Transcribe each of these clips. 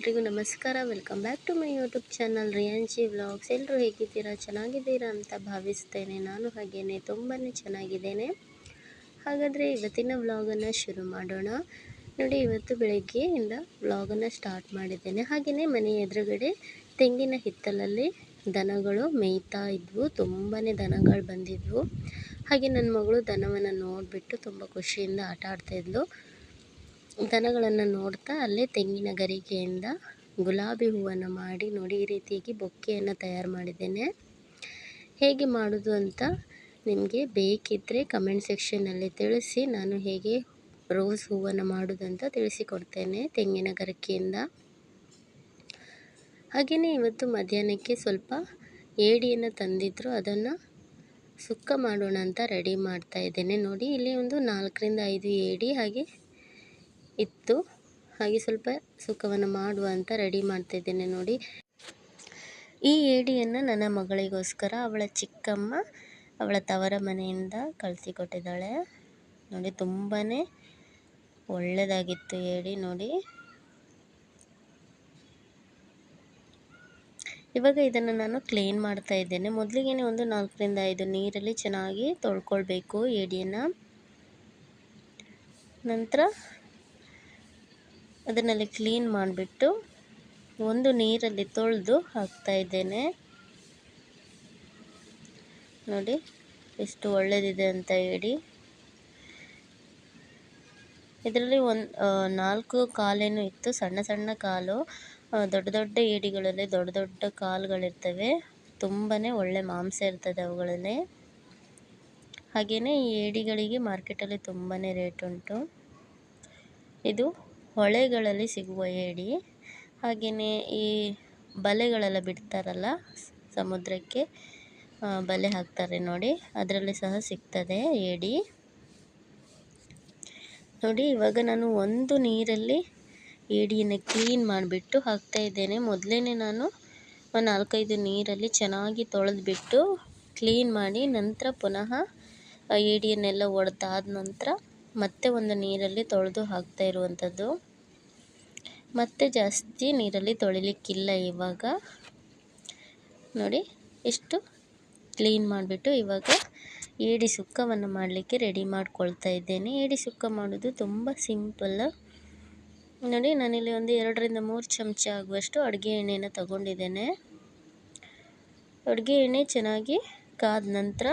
ಎಲ್ರಿಗೂ ನಮಸ್ಕಾರ. Welcome back to my YouTube channel ರಿಯಾಂಜಿ vlogs. ಎಲ್ಲರೂ ಹೇಗಿದ್ದೀರಾ? ಚೆನ್ನಾಗಿದ್ದೀರಾ ಅಂತ ಭಾವಿಸ್ತೇನೆ. ನಾನು ಹಾಗೇನೆ ತುಂಬಾ ಚೆನ್ನಾಗಿದ್ದೇನೆ. ಹಾಗಾದರೆ ಇವತ್ತಿನ ವ್ಲಾಗನ್ನು ಶುರು ಮಾಡೋಣ. ನೋಡಿ, ಇವತ್ತು ಬೆಳಗ್ಗೆಯಿಂದ ವ್ಲಾಗನ್ನು ಸ್ಟಾರ್ಟ್ ಮಾಡಿದ್ದೇನೆ. ಹಾಗೆಯೇ ಮನೆ ಎದುರುಗಡೆ ತೆಂಗಿನ ಹಿತ್ತಲಲ್ಲಿ ದನಗಳು ಮೇಯ್ತಾ ಇದ್ವು. ತುಂಬಾ ದನಗಳು ಬಂದಿದ್ವು. ಹಾಗೆ ನನ್ನ ಮಗಳು ದನವನ್ನು ನೋಡಿಬಿಟ್ಟು ತುಂಬ ಖುಷಿಯಿಂದ ಆಟ ಆಡ್ತಾಯಿದ್ಲು ದನಗಳನ್ನು ನೋಡ್ತಾ ಅಲ್ಲೇ ತೆಂಗಿನ ಗರಿಕೆಯಿಂದ ಗುಲಾಬಿ ಹೂವನ್ನು ಮಾಡಿ ನೋಡಿ ಈ ರೀತಿಯಾಗಿ ಬೊಕ್ಕೆಯನ್ನು ತಯಾರು ಮಾಡಿದ್ದೇನೆ. ಹೇಗೆ ಮಾಡೋದು ಅಂತ ನಿಮಗೆ ಬೇಕಿದ್ದರೆ ಕಮೆಂಟ್ ಸೆಕ್ಷನ್ನಲ್ಲಿ ತಿಳಿಸಿ, ನಾನು ಹೇಗೆ ರೋಸ್ ಹೂವನ್ನು ಮಾಡೋದಂತ ತಿಳಿಸಿಕೊಡ್ತೇನೆ ತೆಂಗಿನ ಗರಿಕೆಯಿಂದ. ಹಾಗೆಯೇ ಇವತ್ತು ಮಧ್ಯಾಹ್ನಕ್ಕೆ ಸ್ವಲ್ಪ ಏಡಿಯನ್ನು ತಂದಿದ್ದರು ಅದನ್ನು ಸುಕ್ಕ ಮಾಡೋಣ ಅಂತ ರೆಡಿ ಮಾಡ್ತಾ ಇದ್ದೇನೆ. ನೋಡಿ, ಇಲ್ಲಿ ಒಂದು ನಾಲ್ಕರಿಂದ ಐದು ಏಡಿ, ಹಾಗೆ ಇತ್ತು. ಹಾಗೆ ಸ್ವಲ್ಪ ಸುಖವನ್ನು ಮಾಡುವ ಅಂತ ರೆಡಿ ಮಾಡ್ತಿದ್ದೇನೆ ನೋಡಿ. ಈ ಏಡಿಯನ್ನು ನನ್ನ ಮಗಳಿಗೋಸ್ಕರ ಅವಳ ಚಿಕ್ಕಮ್ಮ ಅವಳ ತವರ ಮನೆಯಿಂದ ಕಳಿಸಿಕೊಟ್ಟಿದ್ದಾಳೆ. ನೋಡಿ ತುಂಬಾ ಒಳ್ಳೆಯದಾಗಿತ್ತು ಏಡಿ ನೋಡಿ. ಇವಾಗ ಇದನ್ನು ನಾನು ಕ್ಲೀನ್ ಮಾಡ್ತಾ ಇದ್ದೇನೆ. ಮೊದಲಿಗೆ ಒಂದು ನಾಲ್ಕರಿಂದ ಐದು ನೀರಲ್ಲಿ ಚೆನ್ನಾಗಿ ತೊಳ್ಕೊಳ್ಬೇಕು ಏಡಿಯನ್ನು. ನಂತರ ಅದನ್ನಲ್ಲಿ ಕ್ಲೀನ್ ಮಾಡಿಬಿಟ್ಟು ಒಂದು ನೀರಲ್ಲಿ ತೊಳೆದು ಹಾಕ್ತಾ ಇದ್ದೇನೆ. ನೋಡಿ, ಎಷ್ಟು ಒಳ್ಳೆಯದಿದೆ ಅಂತ ಹೇಳಿ. ಇದರಲ್ಲಿ ಒಂದು ನಾಲ್ಕು ಕಾಲೇನು ಇತ್ತು. ಸಣ್ಣ ಸಣ್ಣ ಕಾಲು ದೊಡ್ಡ ದೊಡ್ಡ ಏಡಿಗಳಲ್ಲಿ ದೊಡ್ಡ ದೊಡ್ಡ ಕಾಲುಗಳಿರ್ತವೆ. ತುಂಬಾ ಒಳ್ಳೆ ಮಾಂಸ ಇರ್ತದೆ ಅವುಗಳಲ್ಲಿ ಹಾಗೆಯೇ ಈ ಏಡಿಗಳಿಗೆ ಮಾರ್ಕೆಟಲ್ಲಿ ತುಂಬಾ ರೇಟ್ ಉಂಟು. ಇದು ಹೊಳೆಗಳಲ್ಲಿ ಸಿಗುವ ಏಡಿ ಹಾಗೆಯೇ ಈ ಬಲೆಗಳೆಲ್ಲ ಬಿಡ್ತಾರಲ್ಲ, ಸಮುದ್ರಕ್ಕೆ ಬಲೆ ಹಾಕ್ತಾರೆ ನೋಡಿ, ಅದರಲ್ಲಿ ಸಹ ಸಿಗ್ತದೆ ಏಡಿ. ನೋಡಿ, ಇವಾಗ ನಾನು ಒಂದು ನೀರಲ್ಲಿ ಏಡಿಯನ್ನು ಕ್ಲೀನ್ ಮಾಡಿಬಿಟ್ಟು ಹಾಕ್ತಾ ಇದ್ದೇನೆ. ಮೊದಲೇ ನಾನು ನಾಲ್ಕೈದು ನೀರಲ್ಲಿ ಚೆನ್ನಾಗಿ ತೊಳೆದ್ಬಿಟ್ಟು ಕ್ಲೀನ್ ಮಾಡಿ ನಂತರ ಪುನಃ ಏಡಿಯನ್ನೆಲ್ಲ ಒಡೆದಾದ ನಂತರ ಮತ್ತೆ ಒಂದು ನೀರಲ್ಲಿ ತೊಳೆದು ಹಾಕ್ತಾ ಇರುವಂಥದ್ದು. ಮತ್ತೆ ಜಾಸ್ತಿ ನೀರಲ್ಲಿ ತೊಳಿಲಿಕ್ಕಿಲ್ಲ ಇವಾಗ. ನೋಡಿ, ಇಷ್ಟು ಕ್ಲೀನ್ ಮಾಡಿಬಿಟ್ಟು ಇವಾಗ ಏಡಿ ಸುಕ್ಕವನ್ನು ಮಾಡಲಿಕ್ಕೆ ರೆಡಿ ಮಾಡ್ಕೊಳ್ತಾ ಇದ್ದೇನೆ. ಏಡಿ ಸುಕ್ಕ ಮಾಡೋದು ತುಂಬ ಸಿಂಪಲ್. ನೋಡಿ, ನಾನಿಲ್ಲಿ ಒಂದು ಎರಡರಿಂದ ಮೂರು ಚಮಚ ಆಗುವಷ್ಟು ಅಡುಗೆ ಎಣ್ಣೆನ ತಗೊಂಡಿದ್ದೇನೆ. ಅಡುಗೆ ಎಣ್ಣೆ ಚೆನ್ನಾಗಿ ಕಾದ ನಂತರ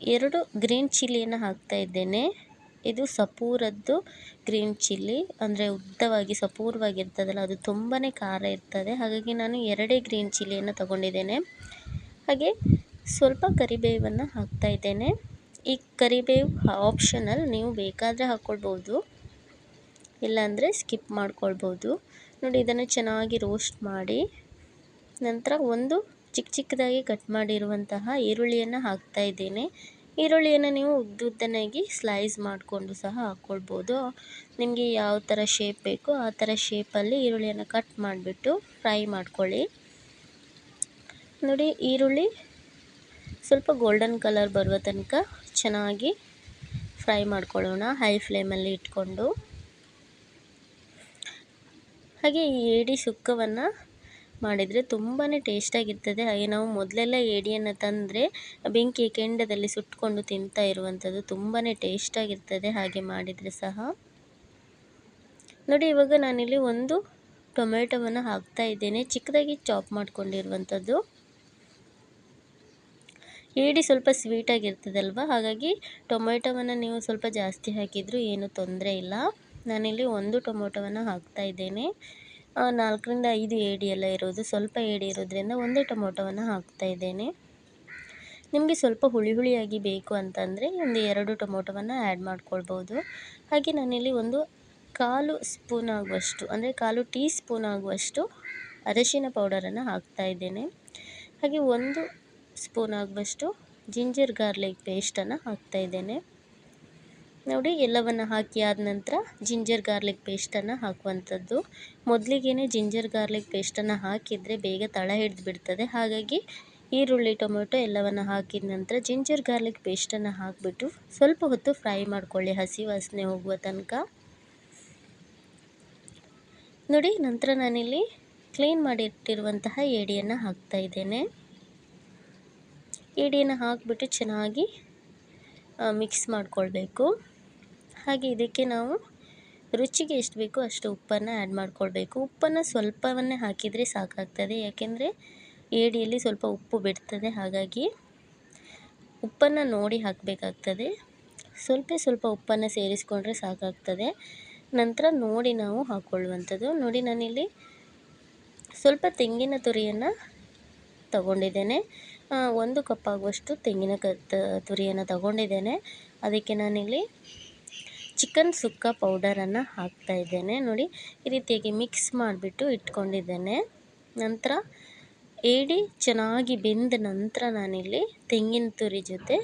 ಎರಡು ಗ್ರೀನ್ ಚಿಲ್ಲಿಯನ್ನು ಹಾಕ್ತಾ ಇದ್ದೇನೆ. ಇದು ಸಪೂರದ್ದು ಗ್ರೀನ್ ಚಿಲ್ಲಿ. ಅಂದರೆ ಉದ್ದವಾಗಿ ಸಪೂರವಾಗಿರ್ತದಲ್ಲ, ಅದು ತುಂಬಾ ಖಾರ ಇರ್ತದೆ. ಹಾಗಾಗಿ ನಾನು ಎರಡೇ ಗ್ರೀನ್ ಚಿಲ್ಲಿಯನ್ನು ತಗೊಂಡಿದ್ದೇನೆ. ಹಾಗೆ ಸ್ವಲ್ಪ ಕರಿಬೇವನ್ನು ಹಾಕ್ತಾ ಇದ್ದೇನೆ. ಈ ಕರಿಬೇವು ಆಪ್ಷನಲ್ ನೀವು ಬೇಕಾದರೆ ಹಾಕ್ಕೊಳ್ಬೋದು ಇಲ್ಲಾಂದರೆ ಸ್ಕಿಪ್ ಮಾಡ್ಕೊಳ್ಬೋದು. ನೋಡಿ, ಇದನ್ನು ಚೆನ್ನಾಗಿ ರೋಸ್ಟ್ ಮಾಡಿ, ನಂತರ ಒಂದು ಚಿಕ್ಕ ಚಿಕ್ಕದಾಗಿ ಕಟ್ ಮಾಡಿರುವಂತಹ ಈರುಳ್ಳಿಯನ್ನು ಹಾಕ್ತಾ ಇದ್ದೇನೆ. ಈರುಳ್ಳಿಯನ್ನು ನೀವು ಉದ್ದುದ್ದನಾಗಿ ಸ್ಲೈಸ್ ಮಾಡಿಕೊಂಡು ಸಹ ಹಾಕ್ಕೊಳ್ಬೋದು ನಿಮಗೆ ಯಾವ ಥರ ಶೇಪ್ ಬೇಕೋ ಆ ಥರ ಶೇಪಲ್ಲಿ ಈರುಳ್ಳಿಯನ್ನು ಕಟ್ ಮಾಡಿಬಿಟ್ಟು ಫ್ರೈ ಮಾಡ್ಕೊಳ್ಳಿ. ನೋಡಿ, ಈರುಳ್ಳಿ ಸ್ವಲ್ಪ ಗೋಲ್ಡನ್ ಕಲರ್ ಬರುವ ತನಕ ಚೆನ್ನಾಗಿ ಫ್ರೈ ಮಾಡ್ಕೊಳ್ಳೋಣ ಹೈ ಫ್ಲೇಮಲ್ಲಿ ಇಟ್ಕೊಂಡು. ಹಾಗೆ ಈ ಏಡಿ ಸುಕ್ಕವನ್ನು ಮಾಡಿದರೆ ತುಂಬಾ ಟೇಸ್ಟಾಗಿರ್ತದೆ ಹಾಗೆ ನಾವು ಮೊದಲೆಲ್ಲ ಏಡಿಯನ್ನು ತಂದರೆ ಬೆಂಕಿ ಕೆಂಡದಲ್ಲಿ ಸುಟ್ಕೊಂಡು ತಿಂತಾ ಇರುವಂಥದ್ದು ತುಂಬಾ ಟೇಸ್ಟಾಗಿರ್ತದೆ ಹಾಗೆ ಮಾಡಿದರೆ ಸಹ. ನೋಡಿ, ಇವಾಗ ನಾನಿಲ್ಲಿ ಒಂದು ಟೊಮೆಟೊವನ್ನು ಹಾಕ್ತಾ ಇದ್ದೇನೆ. ಚಿಕ್ಕದಾಗಿ ಚಾಪ್ ಮಾಡ್ಕೊಂಡಿರುವಂಥದ್ದು ಏಡಿ ಸ್ವಲ್ಪ ಸ್ವೀಟಾಗಿರ್ತದಲ್ವ ಹಾಗಾಗಿ ಟೊಮೆಟೊವನ್ನು ನೀವು ಸ್ವಲ್ಪ ಜಾಸ್ತಿ ಹಾಕಿದರೂ ಏನೂ ತೊಂದರೆ ಇಲ್ಲ. ನಾನಿಲ್ಲಿ ಒಂದು ಟೊಮೊಟೊವನ್ನು ಹಾಕ್ತಾ ಇದ್ದೇನೆ. ನಾಲ್ಕರಿಂದ ಐದು ಏಡಿ ಎಲ್ಲ ಇರೋದು. ಸ್ವಲ್ಪ ಏಡಿ ಇರೋದ್ರಿಂದ ಒಂದೇ ಟೊಮೊಟೊವನ್ನು ಹಾಕ್ತಾ ಇದ್ದೇನೆ. ನಿಮಗೆ ಸ್ವಲ್ಪ ಹುಳಿ ಹುಳಿಯಾಗಿ ಬೇಕು ಅಂತಂದರೆ ಒಂದು ಎರಡು ಟೊಮೊಟೊವನ್ನು ಆ್ಯಡ್ ಮಾಡ್ಕೊಳ್ಬೋದು. ಹಾಗೆ ನಾನಿಲ್ಲಿ ಒಂದು ಕಾಲು ಸ್ಪೂನ್ ಆಗುವಷ್ಟು, ಅಂದರೆ ಕಾಲು ಟೀ ಸ್ಪೂನ್ ಆಗುವಷ್ಟು ಅರಶಿನ ಪೌಡರನ್ನು ಹಾಕ್ತಾ ಇದ್ದೇನೆ. ಹಾಗೆ ಒಂದು ಸ್ಪೂನ್ ಆಗುವಷ್ಟು ಜಿಂಜರ್ ಗಾರ್ಲಿಕ್ ಪೇಸ್ಟನ್ನು ಹಾಕ್ತಾ ಇದ್ದೇನೆ. ನೋಡಿ, ಎಲ್ಲವನ್ನು ಹಾಕಿ ಆದ ನಂತರ ಜಿಂಜರ್ ಗಾರ್ಲಿಕ್ ಪೇಸ್ಟನ್ನು ಹಾಕುವಂಥದ್ದು. ಮೊದಲಿಗೆ ಜಿಂಜರ್ ಗಾರ್ಲಿಕ್ ಪೇಸ್ಟನ್ನು ಹಾಕಿದರೆ ಬೇಗ ತಳ ಹಿಡಿದು ಬಿಡ್ತದೆ. ಹಾಗಾಗಿ ಈರುಳ್ಳಿ, ಟೊಮೆಟೊ ಎಲ್ಲವನ್ನು ಹಾಕಿದ ನಂತರ ಜಿಂಜರ್ ಗಾರ್ಲಿಕ್ ಪೇಸ್ಟನ್ನು ಹಾಕಿಬಿಟ್ಟು ಸ್ವಲ್ಪ ಹೊತ್ತು ಫ್ರೈ ಮಾಡಿಕೊಳ್ಳಿ ಹಸಿ ವಾಸನೆ ಹೋಗುವ ತನಕ. ನೋಡಿ, ನಂತರ ನಾನಿಲ್ಲಿ ಕ್ಲೀನ್ ಮಾಡಿಟ್ಟಿರುವಂತಹ ಏಡಿಯನ್ನು ಹಾಕ್ತಾ ಇದ್ದೇನೆ. ಏಡಿಯನ್ನು ಹಾಕಿಬಿಟ್ಟು ಚೆನ್ನಾಗಿ ಮಿಕ್ಸ್ ಮಾಡಿಕೊಳ್ಬೇಕು. ಹಾಗೆ ಇದಕ್ಕೆ ನಾವು ರುಚಿಗೆ ಎಷ್ಟು ಬೇಕೋ ಅಷ್ಟು ಉಪ್ಪನ್ನು ಆ್ಯಡ್ ಮಾಡ್ಕೊಳ್ಬೇಕು. ಉಪ್ಪನ್ನು ಸ್ವಲ್ಪವನ್ನೇ ಹಾಕಿದರೆ ಸಾಕಾಗ್ತದೆ. ಯಾಕೆಂದರೆ ಏಡಿಯಲ್ಲಿ ಸ್ವಲ್ಪ ಉಪ್ಪು ಬಿಡ್ತದೆ. ಹಾಗಾಗಿ ಉಪ್ಪನ್ನು ನೋಡಿ ಹಾಕಬೇಕಾಗ್ತದೆ. ಸ್ವಲ್ಪ ಸ್ವಲ್ಪ ಉಪ್ಪನ್ನು ಸೇರಿಸ್ಕೊಂಡ್ರೆ ಸಾಕಾಗ್ತದೆ. ನಂತರ ನೋಡಿ ನಾವು ಹಾಕ್ಕೊಳ್ಳುವಂಥದ್ದು ನೋಡಿ ನಾನಿಲ್ಲಿ ಸ್ವಲ್ಪ ತೆಂಗಿನ ತುರಿಯನ್ನು ತಗೊಂಡಿದ್ದೇನೆ. ಒಂದು ಕಪ್ ಆಗುವಷ್ಟು ತೆಂಗಿನ ಕ ತುರಿಯನ್ನು ತಗೊಂಡಿದ್ದೇನೆ. ಅದಕ್ಕೆ ನಾನಿಲ್ಲಿ ಚಿಕನ್ ಸುಕ್ಕ ಪೌಡರನ್ನು ಹಾಕ್ತಾ ಇದ್ದೇನೆ. ನೋಡಿ, ಈ ರೀತಿಯಾಗಿ ಮಿಕ್ಸ್ ಮಾಡಿಬಿಟ್ಟು ಇಟ್ಕೊಂಡಿದ್ದೇನೆ. ನಂತರ ಏಡಿ ಚೆನ್ನಾಗಿ ಬೆಂದ ನಂತರ ನಾನಿಲ್ಲಿ ತೆಂಗಿನ ತುರಿ ಜೊತೆ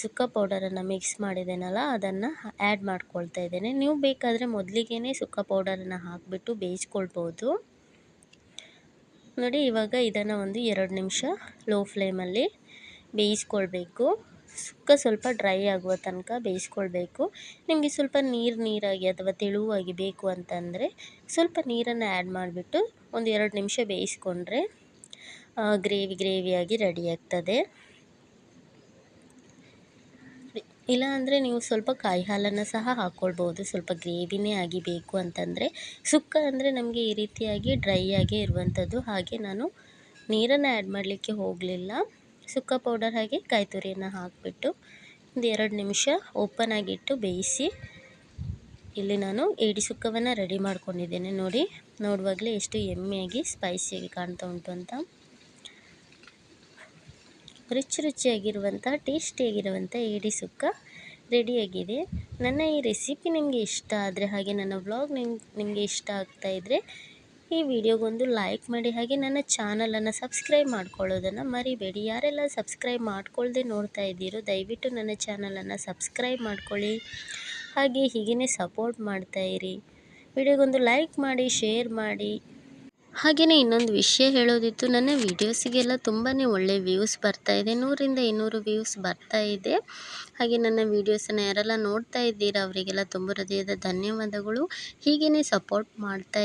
ಸುಕ್ಕ ಪೌಡರನ್ನು ಮಿಕ್ಸ್ ಮಾಡಿದ್ದೇನಲ್ಲ, ಅದನ್ನು ಆ್ಯಡ್ ಮಾಡ್ಕೊಳ್ತಾ ಇದ್ದೇನೆ. ನೀವು ಬೇಕಾದರೆ ಮೊದಲಿಗೆ ಸುಕ್ಕ ಪೌಡರನ್ನು ಹಾಕಿಬಿಟ್ಟು ಬೇಯಿಸ್ಕೊಳ್ಬೋದು. ನೋಡಿ, ಇವಾಗ ಇದನ್ನು ಒಂದು ಎರಡು ನಿಮಿಷ ಲೋ ಫ್ಲೇಮಲ್ಲಿ ಬೇಯಿಸ್ಕೊಳ್ಬೇಕು. ಸುಕ್ಕ ಸ್ವಲ್ಪ ಡ್ರೈ ಆಗುವ ತನಕ ಬೇಯಿಸ್ಕೊಳ್ಬೇಕು. ನಿಮಗೆ ಸ್ವಲ್ಪ ನೀರು ನೀರಾಗಿ ಅಥವಾ ತೆಳುವಾಗಿ ಬೇಕು ಅಂತಂದರೆ ಸ್ವಲ್ಪ ನೀರನ್ನು ಆ್ಯಡ್ ಮಾಡಿಬಿಟ್ಟು ಒಂದು ಎರಡು ನಿಮಿಷ ಬೇಯಿಸ್ಕೊಂಡ್ರೆ ಗ್ರೇವಿ ಗ್ರೇವಿಯಾಗಿ ರೆಡಿ ಆಗ್ತದೆ. ಇಲ್ಲ ಅಂದರೆ ನೀವು ಸ್ವಲ್ಪ ಕಾಯಿ ಹಾಲನ್ನು ಸಹ ಹಾಕ್ಕೊಳ್ಬೋದು ಸ್ವಲ್ಪ ಗ್ರೇವಿನೇ ಆಗಿ ಬೇಕು ಅಂತಂದರೆ ಸುಕ್ಕ ಅಂದರೆ ನಮಗೆ ಈ ರೀತಿಯಾಗಿ ಡ್ರೈ ಆಗೇ ಇರುವಂಥದ್ದು ಹಾಗೆ ನಾನು ನೀರನ್ನು ಆ್ಯಡ್ ಮಾಡಲಿಕ್ಕೆ ಹೋಗಲಿಲ್ಲ. ಸುಕ್ಕ ಪೌಡರ್ ಹಾಗೆ ಕಾಯಿ ತುರಿಯನ್ನು ಹಾಕಿಬಿಟ್ಟು ಒಂದು ಎರಡು ನಿಮಿಷ ಓಪನ್ ಆಗಿಟ್ಟು ಬೇಯಿಸಿ ಇಲ್ಲಿ ನಾನು ಏಡಿ ಸುಕ್ಕವನ್ನು ರೆಡಿ ಮಾಡ್ಕೊಂಡಿದ್ದೇನೆ. ನೋಡಿ, ನೋಡುವಾಗಲೇ ಎಷ್ಟು ಎಮ್ಮೆಯಾಗಿ, ಸ್ಪೈಸಿಯಾಗಿ ಕಾಣ್ತಾ ಉಂಟು ಅಂತ. ರುಚಿ ರುಚಿಯಾಗಿರುವಂಥ, ಟೇಸ್ಟಿಯಾಗಿರುವಂಥ ಏಡಿ ಸುಕ್ಕ ರೆಡಿಯಾಗಿದೆ. ನನ್ನ ಈ ರೆಸಿಪಿ ನಿಮಗೆ ಇಷ್ಟ ಆದರೆ, ಹಾಗೆ ನನ್ನ ವ್ಲಾಗ್ ನಿಮ್ಗೆ ನಿಮಗೆ ಇಷ್ಟ ಆಗ್ತಾ ಇದ್ದರೆ ಈ ವಿಡಿಯೋಗೊಂದು ಲೈಕ್ ಮಾಡಿ ಹಾಗೆ ನನ್ನ ಚಾನಲನ್ನು ಸಬ್ಸ್ಕ್ರೈಬ್ ಮಾಡ್ಕೊಳ್ಳೋದನ್ನು ಮರಿಬೇಡಿ. ಯಾರೆಲ್ಲ ಸಬ್ಸ್ಕ್ರೈಬ್ ಮಾಡ್ಕೊಳ್ಳದೆ ನೋಡ್ತಾ ಇದ್ದೀರೋ ದಯವಿಟ್ಟು ನನ್ನ ಚಾನಲನ್ನು ಸಬ್ಸ್ಕ್ರೈಬ್ ಮಾಡ್ಕೊಳ್ಳಿ. ಹಾಗೆ ಹೀಗೇ ಸಪೋರ್ಟ್ ಮಾಡ್ತಾಯಿರಿ ವಿಡಿಯೋಗೊಂದು ಲೈಕ್ ಮಾಡಿ ಶೇರ್ ಮಾಡಿ. ಹಾಗೆಯೇ ಇನ್ನೊಂದು ವಿಷಯ ಹೇಳೋದಿತ್ತು, ನನ್ನ ವೀಡಿಯೋಸಿಗೆಲ್ಲ ತುಂಬಾ ಒಳ್ಳೆ ವ್ಯೂಸ್ ಬರ್ತಾ ಇದೆ. ನೂರಿಂದ ಇನ್ನೂರು ವ್ಯೂಸ್ ಬರ್ತಾ ಇದೆ. ಹಾಗೆ ನನ್ನ ವೀಡಿಯೋಸನ್ನು ಯಾರೆಲ್ಲ ನೋಡ್ತಾ ಇದ್ದೀರಾ, ಅವರಿಗೆಲ್ಲ ತುಂಬ ಹೃದಯದ ಧನ್ಯವಾದಗಳು. ಹೀಗೇ ಸಪೋರ್ಟ್ ಮಾಡ್ತಾ